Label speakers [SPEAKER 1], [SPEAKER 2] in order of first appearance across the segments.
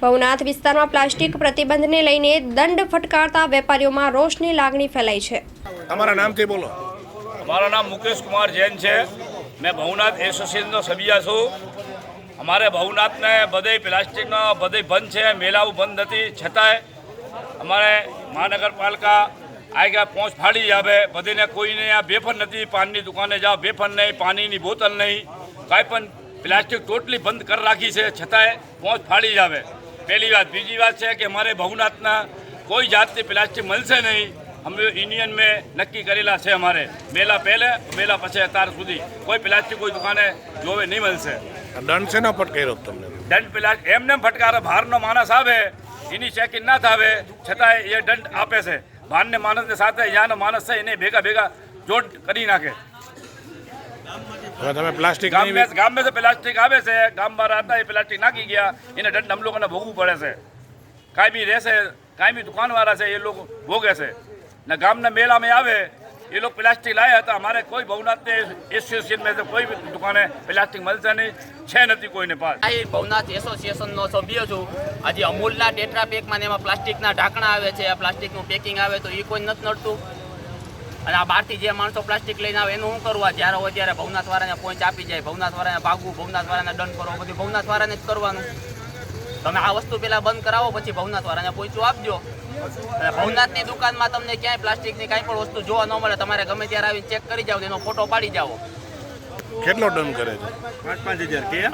[SPEAKER 1] ભવનાથ વિસ્તારમાં પ્લાસ્ટિક પ્રતિબંધને લઈને દંડ ફટકારતા વેપારીઓમાં રોષની લાગણી ફેલાઈ છે.
[SPEAKER 2] તમારા નામથી બોલો.
[SPEAKER 3] મારું નામ મુકેશ કુમાર જૈન છે. મેં ભવનાથ એસોસિએશનનો સભ્ય છું. અમારે ભવનાથને બધે પ્લાસ્ટિકનો બધે બંધ છે મેલાઓ બંધ નથી. છતાંય અમારે મહાનગરપાલિકા આ ગયા પહોંચ ફાડી આવે બધીને કોઈને આ બેફર નથી પાનની દુકાને જાઓ. બેફર નહીં પાણીની બોતલ નહીં. કાંઈ પણ પ્લાસ્ટિક ટોટલી બંધ કરી રાખી છે. છતાંય પહોંચ ફાડી જ આવે પહેલી વાત બીજી વાત છે કે અમારે ભવનાથના કોઈ જાતની પ્લાસ્ટિક મળશે નહીં. અમે યુનિયન મેં નક્કી કરેલા છે અમારે. મેલા પહેલે મેલા પછી અત્યાર સુધી કોઈ પ્લાસ્ટિક કોઈ દુકાને જોવે નહીં મળશે.
[SPEAKER 2] દંડ શેનો પટકાર્યો તમને?
[SPEAKER 3] દંડ પ્લાસ્ટ એમને ફટકારે બહારનો માણસ આવે એની ચેકિંગ ના થાવે છતાંય એ દંડ આપે છે. બહારને માણસને સાથે યાનો માણસ છે એને ભેગા ભેગા જોડ કરી નાખે.
[SPEAKER 2] હવે તમે પ્લાસ્ટિક
[SPEAKER 3] ગામ મેં તો પ્લાસ્ટિક આવે છે. ગામમાં રહેતા એ પ્લાસ્ટિક નાખી ગયા. એને દંડ અમ લોકોને ભોગવું પડે છે. કાંઈ બી રહેશે કાંઈ બી દુકાનવાળા છે એ લોકો ભોગે છે. ને ગામના મેળામાં આવે એ લોકો પ્લાસ્ટિક લાવ્યા હતા. અમારે કોઈ ભવનાથને એસોસિએશન કોઈ બી દુકાને પ્લાસ્ટિક મળશે નહીં. છે નથી કોઈને પાસ.
[SPEAKER 4] આ ભવનાથ એસોસિએશનનો સભ્ય છું. આજે અમૂલના ટેટ્રા પેકમાં એમાં પ્લાસ્ટિકના ઢાંકણા આવે છે. આ પ્લાસ્ટિકનું પેકિંગ આવે તો એ કોઈ નથી નડતું. અને આ બહારથી જે માણસો પ્લાસ્ટિક લઈને આવે એનું શું કરવા જ્યારે હોય ત્યારે ભવનાથવાળાને પોઈન્ટ આપી જાય. ભવનાથવાળાને ભાગવું ભવનાથવાળાને દંડ કરવો બધું ભવનાથવાળાને જ કરવાનું. તમે આ વસ્તુ પહેલાં બંધ કરાવો પછી ભવનાથવાળાને પોઈચું આપજો. અને ભવનાથની દુકાનમાં તમને ક્યાંય પ્લાસ્ટિકની કાંઈ પણ વસ્તુ જોવા ન મળે. તમારે ગમે ત્યારે આવીને ચેક કરી જાઓ એનો ફોટો પાડી જાઓ.
[SPEAKER 2] કેટલો દંડ કરે છે?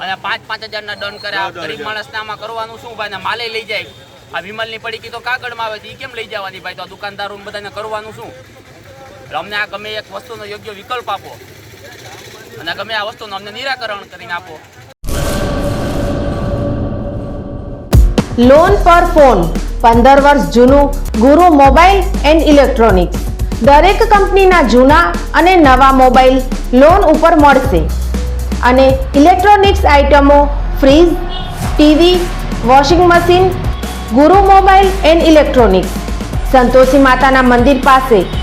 [SPEAKER 4] અને પાંચ પાંચ હજાર ના દંડ કરે. ગરીબ ગરીબ માણસને આમાં કરવાનું શું? ભાઈ માલે લઈ જાય. આ વિમલની પડીકી તો કાગળમાં આવે છે. એ કેમ લઈ જવાની? ભાઈ તો આ દુકાનદારો બધાને કરવાનું શું? એટલે અમને આ ગમે એક વસ્તુનો યોગ્ય વિકલ્પ આપો. અને ગમે આ વસ્તુનું અમને નિરાકરણ કરીને આપો.
[SPEAKER 5] લોન પર ફોન પંદર વર્ષ જૂનું, ગુરુ મોબાઈલ એન્ડ ઇલેક્ટ્રોનિક્સ. દરેક કંપનીના જૂના અને નવા મોબાઈલ લોન ઉપર મળશે. અને ઇલેક્ટ્રોનિક્સ આઇટમો fridge, TV, washing machine, Guru mobile and electronics. Santoshi માતાના મંદિર પાસે